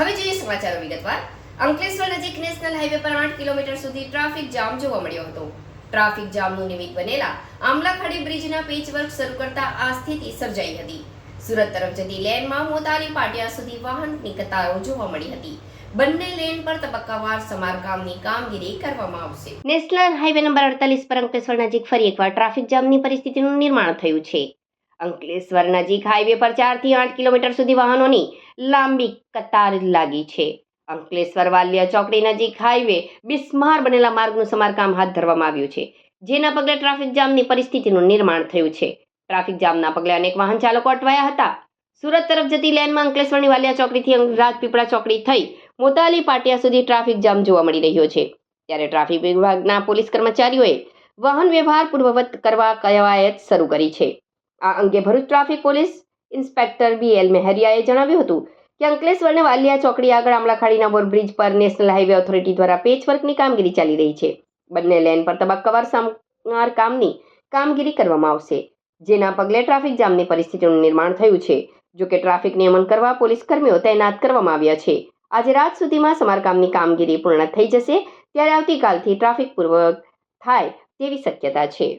હવે જોઈએ સમાચારો વિગતવાર. અંકલેશ્વર નજીક નેશનલ હાઈવે પર આઠ કિલોમીટર સુધી ટ્રાફિક જામ જોવા મળ્યો હતો. ટ્રાફિક જામનું નિમિત્ત બનેલા આમલાખાડી બ્રિજના પેચવર્ક શરૂ કરતા આ સ્થિતિ સર્જાઈ હતી. સુરત તરફ જતી લેનમાં મોતાલી પાટિયા સુધી વાહનની કતારો જોવા મળી હતી. બંને લેન પર તબક્કાવાર સમારકામની કામગીરી કરવામાં આવશે. નેશનલ હાઈવે નંબર અડતાલીસ પર અંકલેશ્વર નજીક ફરી એકવાર ટ્રાફિક જામની પરિસ્થિતિનું નિર્માણ થયું છે. અંકલેશ્વર નજીક હાઈવે પર ચારથી આઠ કિલોમીટર સુધી વાહનોની લાંબી કતાર લાગી છે. અંકલેશ્વર વાલિયા ચોકડી નજીક હાઈવે બિસ્માર બનેલા માર્ગનું સમારકામ હાથ ધરવામાં આવ્યું છે, જેના પગલે ટ્રાફિક જામની પરિસ્થિતિનું નિર્માણ થયું છે. ટ્રાફિક જામના પગલે અનેક વાહન ચાલકો અટવાયા હતા. સુરત તરફ જતી લેનમાં અંકલેશ્વરની વાલિયા ચોકડીથી રાજપીપળા ચોકડી થઈ મોતાલી પાટિયા સુધી ટ્રાફિક જામ જોવા મળી રહ્યો છે. ત્યારે ટ્રાફિક વિભાગના પોલીસ કર્મચારીઓએ વાહન વ્યવહાર પૂર્વવત કરવા કવાયત શરૂ કરી છે. આ અંગે Bharuch traffic police inspector B L મહેરિયાએ જણાવ્યું હતું કે અંકલેશ્વરને વાલિયા ચોકડી આગળ આમલાખાડીના ઓવરબ્રિજ પર નેશનલ હાઈવે ઓથોરિટી દ્વારા પેચવર્કની કામગીરી ચાલી રહી છે. બંને લેન પર તબક્કાવાર સમાર કામની કામગીરી કરવામાં આવશે, જેના પગલે ટ્રાફિક જામની પરિસ્થિતિનું નિર્માણ થયું છે. જો કે ટ્રાફિક નિયમન કરવા પોલીસ કર્મીઓ તૈનાત કરવામાં આવ્યા છે. આજે રાત સુધીમાં સમારકામની કામગીરી પૂર્ણ થઈ જશે, ત્યારે આવતીકાલથી ટ્રાફિક પૂર્વક થાય તેવી શક્યતા છે.